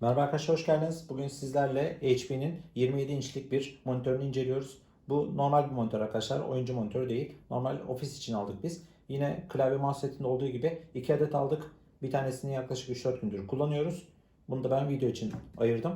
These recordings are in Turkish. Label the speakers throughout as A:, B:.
A: Merhaba arkadaşlar hoş geldiniz. Bugün sizlerle HP'nin 27 inçlik bir monitörünü inceliyoruz. Bu normal bir monitör arkadaşlar. Oyuncu monitörü değil. Normal ofis için aldık biz. Yine klavye mouse olduğu gibi 2 adet aldık. Bir tanesini yaklaşık 3-4 gündür kullanıyoruz. Bunu da ben video için ayırdım.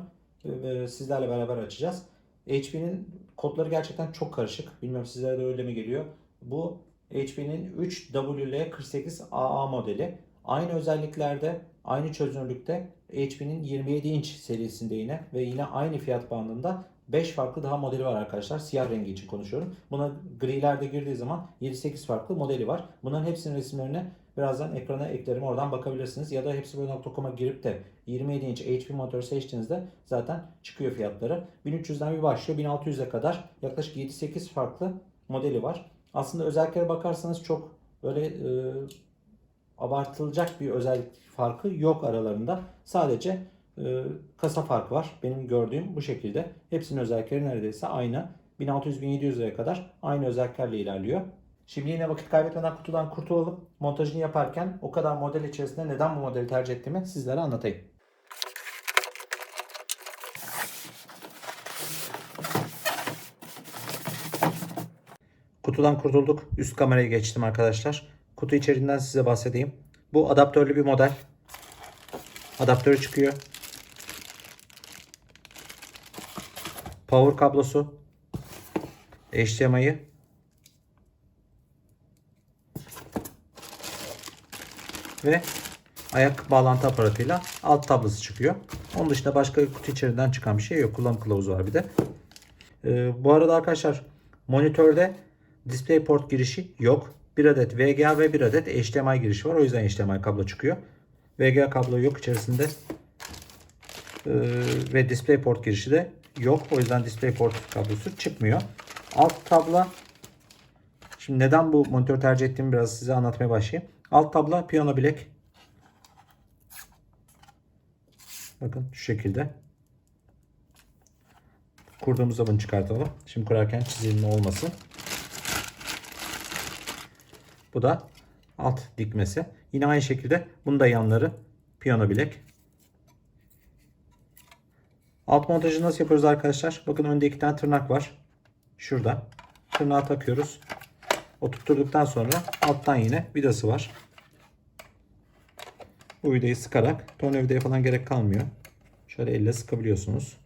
A: Sizlerle beraber açacağız. HP'nin kodları gerçekten çok karışık. Bilmiyorum sizlere de öyle mi geliyor. Bu HP'nin 3WL48AA modeli. Aynı özelliklerde, aynı çözünürlükte HP'nin 27 inç serisinde yine ve yine aynı fiyat bandında 5 farklı daha modeli var arkadaşlar. Siyah rengi için konuşuyorum. Buna grilerde girdiği zaman 7-8 farklı modeli var. Bunların hepsinin resimlerini birazdan ekrana eklerim. Oradan bakabilirsiniz. Ya da hepsiboy.com'a girip de 27 inç HP monitör seçtiğinizde zaten çıkıyor fiyatları. 1300'den bir başlıyor. 1600'e kadar yaklaşık 7-8 farklı modeli var. Aslında özelliklere bakarsanız çok böyle e, abartılacak bir özellik farkı yok aralarında. Sadece e, kasa farkı var. Benim gördüğüm bu şekilde. Hepsinin özellikleri neredeyse aynı. 1600-1700 liraya kadar aynı özelliklerle ilerliyor. Şimdi yine vakit kaybetmeden kutudan kurtulalım. Montajını yaparken o kadar model içerisinde neden bu modeli tercih ettiğimi sizlere anlatayım. Kutudan kurtulduk. Üst kameraya geçtim arkadaşlar. Kutu içeriğinden size bahsedeyim. Bu adaptörlü bir model. Adaptörü çıkıyor. Power kablosu. HDMI'yi. Ve ayak bağlantı aparatıyla alt tablosu çıkıyor. Onun dışında başka kutu içerisinden çıkan bir şey yok. Kullanım kılavuzu var bir de. Ee, bu arada arkadaşlar monitörde DisplayPort girişi yok. Bir adet VGA ve bir adet HDMI girişi var. O yüzden HDMI kablo çıkıyor. VGA kablo yok içerisinde. Ee, ve DisplayPort girişi de yok. O yüzden DisplayPort kablosu çıkmıyor. Alt tabla Şimdi neden bu monitör tercih ettiğimi biraz size anlatmaya başlayayım. Alt tabla piyano bilek. Bakın şu şekilde. Kurduğumuzda bunu çıkartalım. Şimdi kurarken çizilme olmasın. Bu da alt dikmesi. Yine aynı şekilde bunun da yanları piyano bilek. Alt montajı nasıl yapıyoruz arkadaşlar? Bakın önde iki tane tırnak var. Şurada. Tırnağı takıyoruz. Oturtturduktan sonra alttan yine vidası var. Bu vidayı sıkarak tornavidaya falan gerek kalmıyor. Şöyle elle sıkabiliyorsunuz.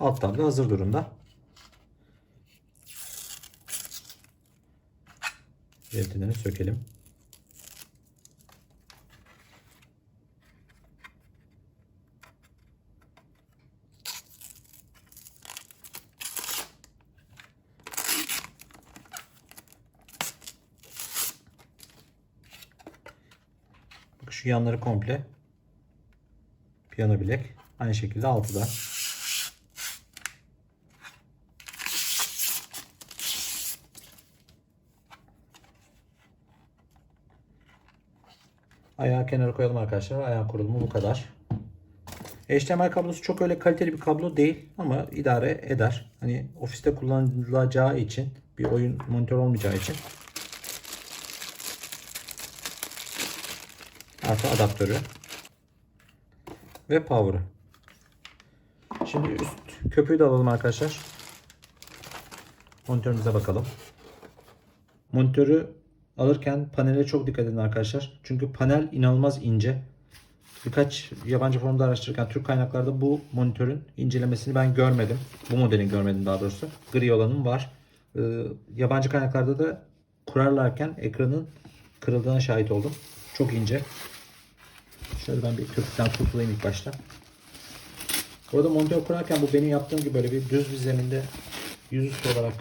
A: Alt tablo hazır durumda. Jelatileri sökelim. Şu yanları komple piyano bilek. Aynı şekilde altı da. Ayağı kenara koyalım arkadaşlar. Ayağı kurulumu bu kadar. HDMI kablosu çok öyle kaliteli bir kablo değil ama idare eder. Hani ofiste kullanılacağı için bir oyun monitör olmayacağı için artı adaptörü ve power'ı. Şimdi üst köpüğü de alalım arkadaşlar. Monitörümüze bakalım. Monitörü alırken panele çok dikkat edin arkadaşlar. Çünkü panel inanılmaz ince. Birkaç yabancı forumda araştırırken Türk kaynaklarda bu monitörün incelemesini ben görmedim. Bu modelin görmedim daha doğrusu. Gri olanın var. Ee, yabancı kaynaklarda da kurarlarken ekranın kırıldığına şahit oldum. Çok ince. Şöyle ben bir köpükten kurtulayım ilk başta. Burada monitör kurarken bu benim yaptığım gibi böyle bir düz bir zeminde yüzüstü olarak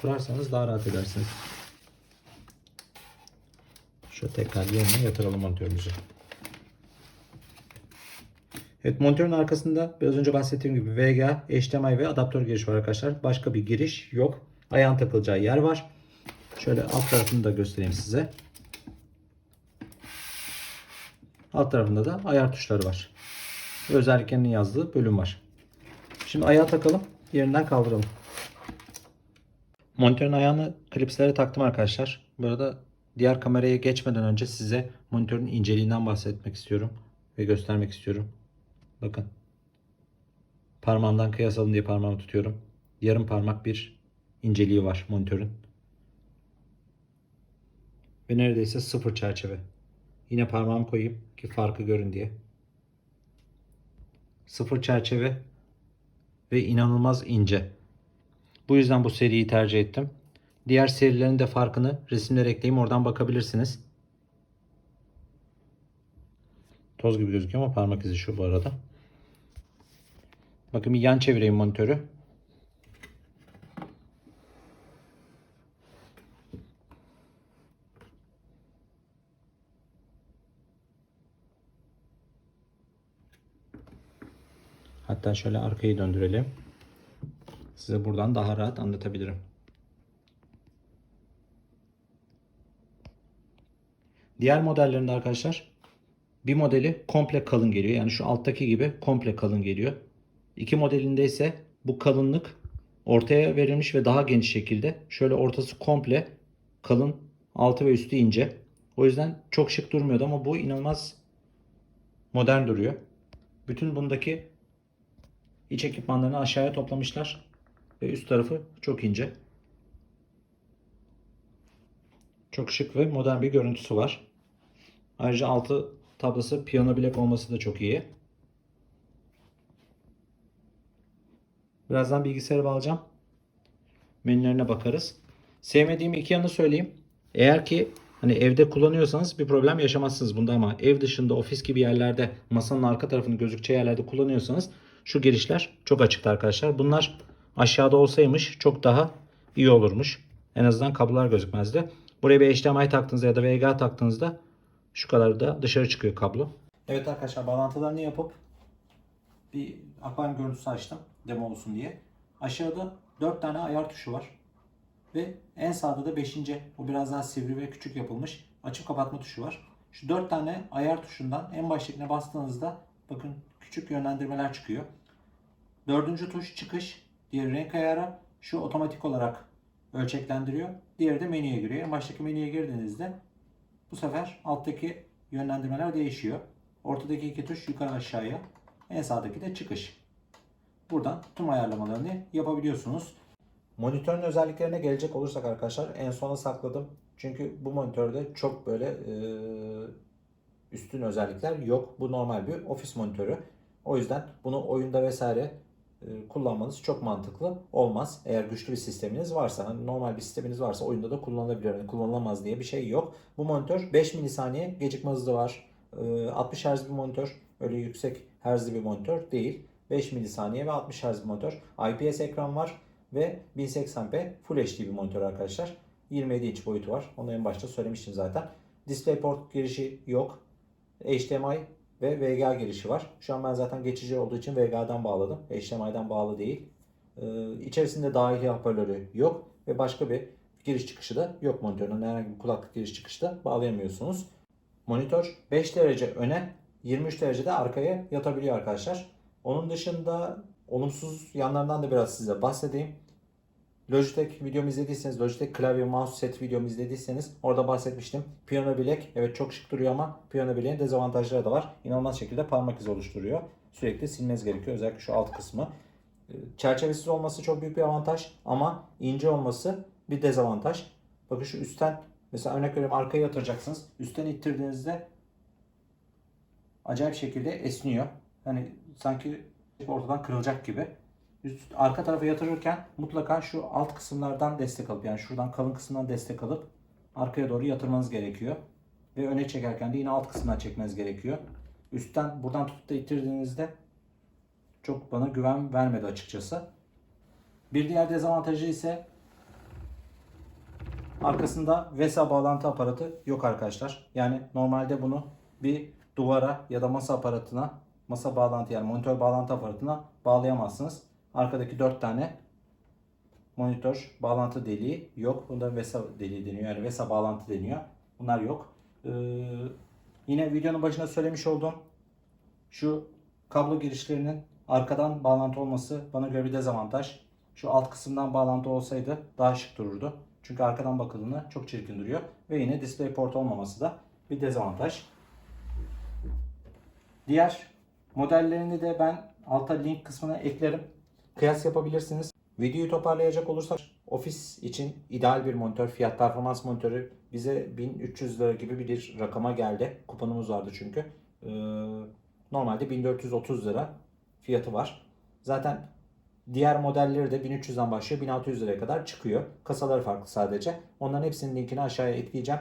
A: kurarsanız daha rahat edersiniz. Şöyle tekrar yerine yatıralım monitörümüzü. Evet monitörün arkasında biraz önce bahsettiğim gibi VGA, HDMI ve adaptör giriş var arkadaşlar. Başka bir giriş yok. Ayağın takılacağı yer var. Şöyle alt tarafını da göstereyim size. Alt tarafında da ayar tuşları var. Özelliklerinin yazdığı bölüm var. Şimdi ayağı takalım. Yerinden kaldıralım. Monitörün ayağını klipslere taktım arkadaşlar. Bu arada diğer kameraya geçmeden önce size monitörün inceliğinden bahsetmek istiyorum ve göstermek istiyorum. Bakın. Parmağımdan kıyas alın diye parmağımı tutuyorum. Yarım parmak bir inceliği var monitörün. Ve neredeyse sıfır çerçeve. Yine parmağımı koyayım ki farkı görün diye. Sıfır çerçeve ve inanılmaz ince. Bu yüzden bu seriyi tercih ettim. Diğer serilerin de farkını resimlere ekleyeyim oradan bakabilirsiniz. Toz gibi gözüküyor ama parmak izi şu bu arada. Bakın bir yan çevireyim monitörü. Hatta şöyle arkayı döndürelim. Size buradan daha rahat anlatabilirim. Diğer modellerinde arkadaşlar bir modeli komple kalın geliyor. Yani şu alttaki gibi komple kalın geliyor. İki modelinde ise bu kalınlık ortaya verilmiş ve daha geniş şekilde. Şöyle ortası komple kalın, altı ve üstü ince. O yüzden çok şık durmuyordu ama bu inanılmaz modern duruyor. Bütün bundaki iç ekipmanlarını aşağıya toplamışlar ve üst tarafı çok ince. Çok şık ve modern bir görüntüsü var. Ayrıca altı tablası piyano bilek olması da çok iyi. Birazdan bilgisayara bağlayacağım. Menülerine bakarız. Sevmediğim iki yanı söyleyeyim. Eğer ki hani evde kullanıyorsanız bir problem yaşamazsınız bunda ama ev dışında ofis gibi yerlerde masanın arka tarafını gözükeceği yerlerde kullanıyorsanız şu girişler çok açıktı arkadaşlar. Bunlar aşağıda olsaymış çok daha iyi olurmuş. En azından kablolar gözükmezdi. Buraya bir HDMI taktığınızda ya da VGA taktığınızda şu kadar da dışarı çıkıyor kablo. Evet arkadaşlar bağlantılarını yapıp bir akvaryum görüntüsü açtım demo olsun diye. Aşağıda 4 tane ayar tuşu var. Ve en sağda da 5. o biraz daha sivri ve küçük yapılmış açıp kapatma tuşu var. Şu 4 tane ayar tuşundan en baştakine bastığınızda bakın küçük yönlendirmeler çıkıyor. Dördüncü tuş çıkış, diğeri renk ayarı. Şu otomatik olarak ölçeklendiriyor. Diğeri de menüye giriyor. En baştaki menüye girdiğinizde bu sefer alttaki yönlendirmeler değişiyor. Ortadaki iki tuş yukarı aşağıya. En sağdaki de çıkış. Buradan tüm ayarlamalarını yapabiliyorsunuz. Monitörün özelliklerine gelecek olursak arkadaşlar en sona sakladım. Çünkü bu monitörde çok böyle e, üstün özellikler yok. Bu normal bir ofis monitörü. O yüzden bunu oyunda vesaire kullanmanız çok mantıklı olmaz. Eğer güçlü bir sisteminiz varsa, hani normal bir sisteminiz varsa oyunda da kullanılabilir. Yani kullanılamaz diye bir şey yok. Bu monitör 5 milisaniye gecikme hızı var. E, 60 Hz bir monitör. Öyle yüksek Hz'li bir monitör değil. 5 milisaniye ve 60 Hz bir monitör. IPS ekran var ve 1080p Full HD bir monitör arkadaşlar. 27 inç boyutu var. Onu en başta söylemiştim zaten. DisplayPort girişi yok. HDMI ve VGA girişi var. Şu an ben zaten geçici olduğu için VGA'dan bağladım. HDMI'den bağlı değil. Ee, içerisinde dahili hoparlörü yok ve başka bir giriş çıkışı da yok monitörün. Herhangi bir kulaklık giriş çıkışı da bağlayamıyorsunuz. Monitör 5 derece öne, 23 derecede arkaya yatabiliyor arkadaşlar. Onun dışında olumsuz yanlarından da biraz size bahsedeyim. Logitech videomu izlediyseniz, Logitech klavye mouse set videomu izlediyseniz orada bahsetmiştim. Piyano bilek evet çok şık duruyor ama piyano bileğin dezavantajları da var. İnanılmaz şekilde parmak izi oluşturuyor. Sürekli silmeniz gerekiyor özellikle şu alt kısmı. Ee, Çerçevesiz olması çok büyük bir avantaj ama ince olması bir dezavantaj. Bakın şu üstten mesela örnek veriyorum arkaya yatıracaksınız. Üstten ittirdiğinizde acayip şekilde esniyor. Hani sanki ortadan kırılacak gibi. Üst, arka tarafa yatırırken mutlaka şu alt kısımlardan destek alıp yani şuradan kalın kısımdan destek alıp arkaya doğru yatırmanız gerekiyor. Ve öne çekerken de yine alt kısımdan çekmeniz gerekiyor. Üstten buradan tutup da ittirdiğinizde çok bana güven vermedi açıkçası. Bir diğer dezavantajı ise arkasında VESA bağlantı aparatı yok arkadaşlar. Yani normalde bunu bir duvara ya da masa aparatına, masa bağlantı yani monitör bağlantı aparatına bağlayamazsınız. Arkadaki 4 tane monitör bağlantı deliği yok. Bunda VESA deliği deniyor. Yani VESA bağlantı deniyor. Bunlar yok. Ee, yine videonun başında söylemiş olduğum şu kablo girişlerinin arkadan bağlantı olması bana göre bir dezavantaj. Şu alt kısımdan bağlantı olsaydı daha şık dururdu. Çünkü arkadan bakıldığında çok çirkin duruyor. Ve yine DisplayPort olmaması da bir dezavantaj. Diğer modellerini de ben alta link kısmına eklerim. Kıyas yapabilirsiniz. Videoyu toparlayacak olursak ofis için ideal bir monitör, fiyat performans monitörü bize 1300 lira gibi bir rakama geldi. Kuponumuz vardı çünkü. Ee, normalde 1430 lira fiyatı var. Zaten diğer modelleri de 1300'den başlıyor 1600 liraya kadar çıkıyor. Kasaları farklı sadece. Onların hepsinin linkini aşağıya ekleyeceğim.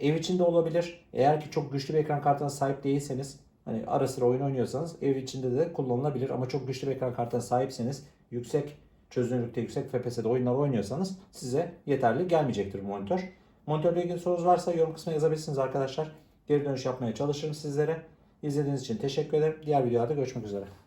A: Ev içinde olabilir. Eğer ki çok güçlü bir ekran kartına sahip değilseniz hani ara sıra oyun oynuyorsanız ev içinde de kullanılabilir ama çok güçlü bir ekran kartına sahipseniz yüksek çözünürlükte yüksek FPS'de oyunlar oynuyorsanız size yeterli gelmeyecektir bu monitör. Monitörle ilgili sorunuz varsa yorum kısmına yazabilirsiniz arkadaşlar. Geri dönüş yapmaya çalışırım sizlere. İzlediğiniz için teşekkür ederim. Diğer videolarda görüşmek üzere.